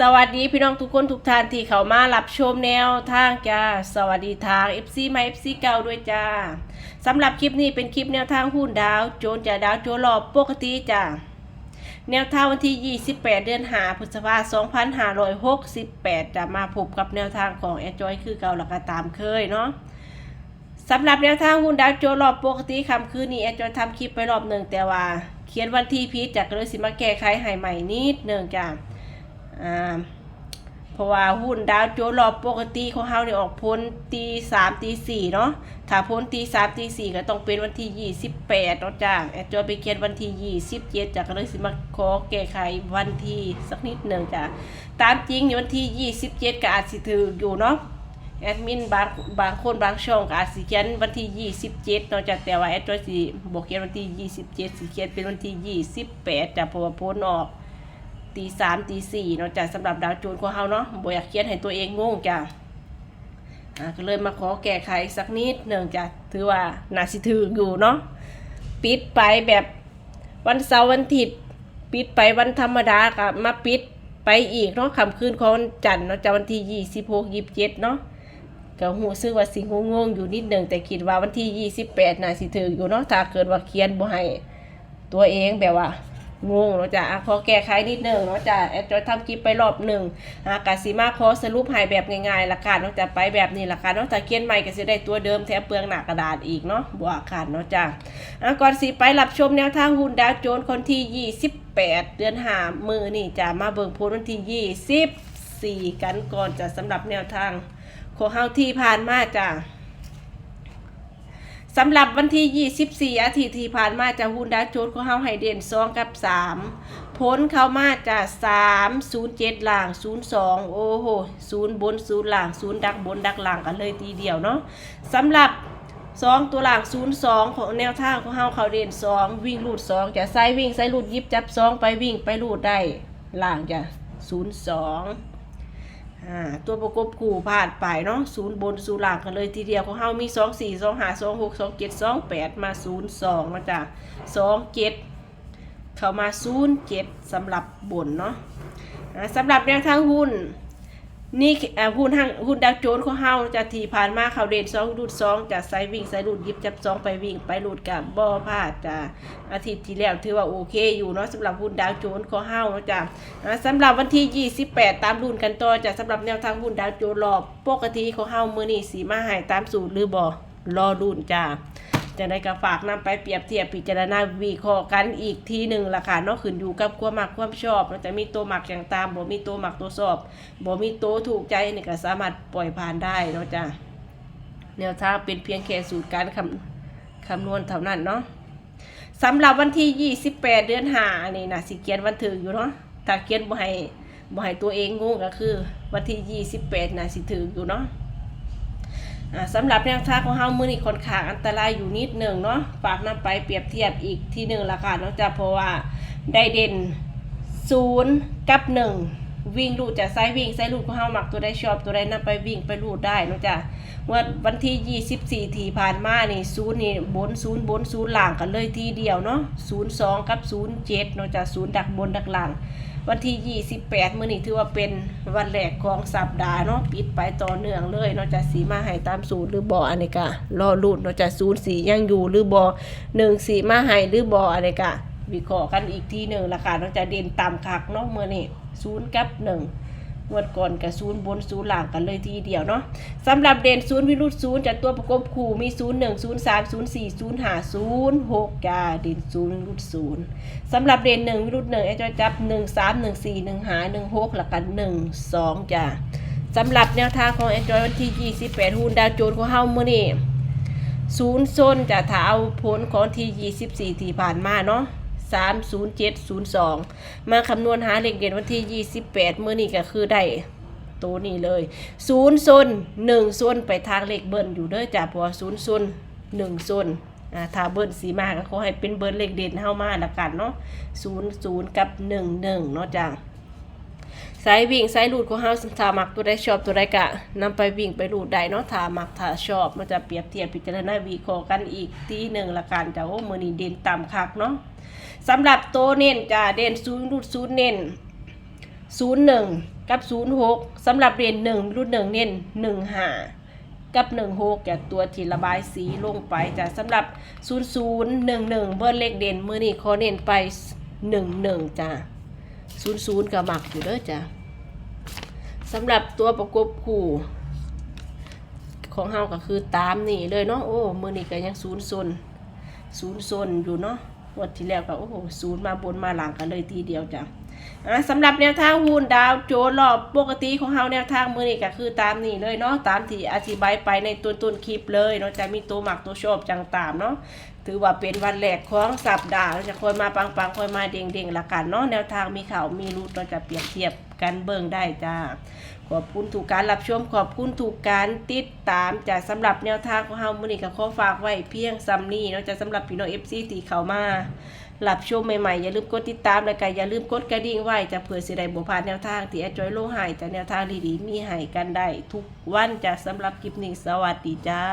สวัสดีพี่น้องทุกคนทุกท่านที่เข้ามารับชมแนวทางจ้า สวัสดีทาง FC มา FC เก่าด้วยจ้าสำหรับคลิปนี้เป็นคลิปแนวทางหุ้นดาว โจนจะดาวโจรอบปกติจ้าแนวทางวันที่ 28 เดือนหาพฤษภาคม2568 จะมาพบกับแนวทางของแอจอยคือเก่าแล้วก็ตามเคยเนาะสำหรับแนวทางหุ้นดาวโจรอบปกติคำคืนนี้แอจอยทำคลิปไปรอบหนึ่งแต่ว่า เขียนวันที่พีชจากเลยสิมาแก้ไขให้ใหม่นิดหนึ่งจ้า อ่าเพราะว่าหุ้นดาวโจนส์รอบปกติของเฮาเนี่ยออกพ้นตีสามตีสี่เนาะถ้าพ้นตีสามตีสี่ก็ต้องเป็นวันที่ยี่สิบแปดเนาะจ้าแอดจอยไปเขียนวันที่ยี่สิบเจ็ดจากเลยสิมาขอแก้ไขวันที่สักนิดหนึ่งจ้าตามจริงเนี่ยวันที่ยี่สิบเจ็ดก็อาจสิถืออยู่เนาะแอดมินบางบางคนบางช่องก็อาจสิเขียนวันที่ยี่สิบเจ็ดเนาะจ้าแต่ว่าแอดจอยสิบอกเขียนวันที่ยี่สิบเจ็ดสิเขียนเป็นวันที่ยี่สิบแปดจ้าเพราะว่าพ้นออก ตีสามตีสี่เนาะจ้ะสำหรับดาวโจนของเฮาเนาะบ่อยากเขียนให้ตัวเองงงจ้ะอ่าก็เลยมาขอแก้ไขสักนิดหนึ่งจ้ะถือว่าน่าสิถืออยู่เนาะปิดไปแบบวันเสาร์วันอาทิตย์ปิดไปวันธรรมดากับมาปิดไปอีกเนาะค่ำคืนของวันจันทร์เนาะจ้ะวันที่ยี่สิบหกยี่สิบเจ็ดเนาะก็หูซื้อว่าสิงงงอยู่นิดหนึ่งแต่คิดว่าวันที่ยี่สิบแปดน่าสิถืออยู่เนาะถ้าเกิดว่าเขียนบ่ให้ตัวเองแบบว่า งงเนาะจ้ะอะขอแก้ไขนิดหนึ่งเนาะจ้ะแอดจอยทำคลิปไปรอบหนึ่งอะกาสีมาขอสรุปให้แบบง่ายๆละกันเนาะจ้ะไปแบบนี้ละกันเนาะถ้าเขียนใหม่ก็จะได้ตัวเดิมแถมเปลืองหนากระดาษอีกเนาะบวกขาดเนาะจ้ะอะก่อนสีไปรับชมแนวทางหุ้นดาวโจนส์คนที่ 28 เดือนหามือนี่จ้ะมาเบิ่งโพสวันที่ 24 กันก่อนจ้ะสำหรับแนวทางของเฮาที่ผ่านมาจ้ะ สำหรับวันที่ 24 อาทิตย์ที่ผ่านมาจะหุ้นดาวโจนส์ของเฮาให้เด่น2กับ3พ้นเข้ามาจาก3 0 7ล่าง 02 โอ้โห0บน 0ล่าง 0 ดักบนดักล่างกันเลยทีเดียวเนาะสำหรับ 2 ตัวหล่าง02 ของแนวทางของเฮาเขาเด่น 2 วิ่งลูด 2 จะใส่วิ่งใส่ลูดยิบจับ 2 ไปวิ่งไปลูดได้ล่างจะ02 อ่าตัวประกบคู่พลาดไปเนาะศูนย์บนศูนย์หลังกันเลยทีเดียวของเฮามีสองสี่สองห้าสองหกสองเจ็ดสองแปดมาศูนย์สองนะจ๊ะสองเจ็ดเข้ามาศูนย์เจ็ดสำหรับบนเนาะสำหรับแนวทางหุ้น นี่อ่าหุ้นทางหุ้นดาวโจนส์ของเฮาจะทีผ่านมาเขาเด่นสองรูดสองจะไซวิ่งไซรูดยิบจับสองไปวิ่งไปรูดกับบ่อพลาดจ้ะอาทิตย์ที่แล้วถือว่าโอเคอยู่เนาะสำหรับหุ้นดาวโจนส์ของเฮาเนาะจ้ะอ่าสำหรับวันที่ 28 ตามรุ่นกันต่อจ้ะสำหรับแนวทางหุ้นดาวโจนส์รอบปกติของเฮามื้อนี้สีมาให้ตามสูตรหรือบ่รอรุ่นจ้ะ จะได้กระฝากนำไปเปรียบเทียบพิจารณาวิเคราะห์กันอีกทีหนึ่งล่ะค่ะเนาะขึ้นอยู่กับความมักความชอบเนาะมีตัวหมักอย่างตามบ่มีตัวหมักตัวชอบบ่มีตัวถูกใจนี่ก็สามารถปล่อยผ่านได้เนาะจ้ะแนวทางเป็นเพียงแค่สูตรการคำคำนวณเท่านั้นเนาะสำหรับวันที่ 28 เดือนหานี่นะสิเขียนวันถึงอยู่เนาะถ้าเขียนบ่ให้บ่ให้ตัวเองงงก็คือ วันที่ 28น่ะสิถึงอยู่เนาะ สำหรับแนวทางของเฮามือนี่ค่อนข้างอันตรายอยู่นิดหนึ่งเนาะฝากนำไปเปรียบเทียบอีกทีหนึ่งละกันนอกจากเพราะว่าได้เด่นศูนย์กับหนึ่ง วิ่งลูดจะไซวิ่งไซลูดของเฮามักตัวได้ชอบตัวได้นำไปวิ่งไปลูดได้เนาะจ้ะว่าวันที่ 24 ที่ผ่านมานี่ศูนย์นี่บนศูนย์บนศูนย์ล่างกันเลยทีเดียวเนาะศูนย์สองกับศูนย์เจ็ดเนาะจ้ะศูนย์ดักบนดักหล่างวันที่ 28 มื้อนี้ถือว่าเป็นวันแรกของสัปดาห์เนาะปิดไปต่อเนื่องเลยเนาะจะสีมาให้ตามสูตรหรือบ่อันนี้กะรอรุ่นเนาะจะศูนย์สียังอยู่หรือบ่หนึ่งสีมาให้หรือบ่อันนี้กะ วิเคราะห์กันอีกทีหนึ่งละค่ะเนาะจะเด่นต่ำคักเนาะมื้อนี้ศูนย์กับหนึ่งงวดก่อนกับศูนย์บนศูนย์หล่างกันเลยทีเดียวเนาะสำหรับเด่นศูนย์วิรุธศูนย์จากตัวประกบคู่มีศูนย์หนึ่งศูนย์สามศูนย์สี่ศูนย์ห้าศูนย์หกจ้าเด่นศูนย์วิรุธศูนย์สำหรับเด่นหนึ่งวิรุธหนึ่งไอ้จอยจับหนึ่งสามหนึ่งสี่หนึ่งหาหนึ่งหกหลักกันหนึ่งสองจ้ะสำหรับแนวทางของไอ้จอยวันที่ยี่สิบแปดหุ้นดาวโจนส์ของเฮามื่อนี้ศูนย์โซนจะถ้าเอาผลของที่ยี่สิบสี่ที่ผ่านมาเนาะ สามศูนย์เจ็ดศูนย์สองมาคำนวณหาเลขเด่นวันที่ยี่สิบแปดมื่อนี้ก็คือได้ตัวนี้เลยศูนย์ซนหนึ่งโซนไปทางเลขเบิ้ลอยู่เด้อจ้ะพราะว่าศูนย์ซนหนึ่งซนอ่าถ้าเบิร์นสีมาก็ขอให้เป็นเบิร์นเลขเด่นเข้ามาละกันเนาะศูนย์ศูนย์กับหนึ่งหนึ่งเนาะจ้า สายวิ่งสายลูดของเฮาถ้ามักตัวใดชอบตัวใดกะนำไปวิ่งไปลูดได้เนาะถ้ามักถ้าชอบมันจะเปรียบเทียบพิจารณาวิเคราะห์กันอีกทีหนึ่งละกันจ้ะโอ้มือนี้เด่นต่ำคักเนาะสำหรับตัวเน้นจ้ะเด่นศูนย์ลูดศูนย์เน้นศูนย์หนึ่งกับศูนย์หกสำหรับเหรียญหนึ่งรุ่นหนึ่งเน้นหนึ่งห้ากับหนึ่งหกจากตัวที่ระบายสีลงไปจ้ะสำหรับศูนย์ศูนย์หนึ่งหนึ่งเบอร์เลขเด่นมือนี้ขอเน้นไปหนึ่งหนึ่งจ้ะ ศูนย์ศูนย์กับหมักอยู่เด้อจ้ะสำหรับตัวประกบคู่ของเฮาก็คือตามนี่เลยเนาะโอ้มือนี้ก็ยังศูนย์ซนศูนย์ซนอยู่เนาะงวันที่แล้วก็โอ้โหศูนย์มาบนมาหลังกันเลยทีเดียวจ้ะ สำหรับแนวทางหุ้นดาวโจนรอบปกติของเฮาแนวทางมือนี้ก็คือตามนี่เลยเนาะตามที่อธิบายไปในต้นต้นคลิปเลยเนาะจะมีตัวหมักตัวชอบจังตามเนาะถือว่าเป็นวันแรกของสัปดาห์เราจะคอยมาปังๆคอยมาเด้งๆละกันเนาะแนวทางมีข่าวมีรูทเราจะเปรียบเทียบกันเบิ่งได้จ้าขอบคุณถูกการรับชมขอบคุณถูกการติดตามจากสำหรับแนวทางของเฮามือนี้ก็ขอฝากไว้เพียงซ้ำนี้เนาะจะสำหรับพี่น้อง FC ที่เข้ามา หลับชมใหม่ๆ อย่าลืมกดติดตามและก็อย่าลืมกดกระดิ่งไว้จะเผื่อสิได้บ่พลาดแนวทางที่แอดจอยโลหายจากแนวทางดีๆมีให้กันได้ทุกวันจากสำหรับคลิปนี้สวัสดีจ้า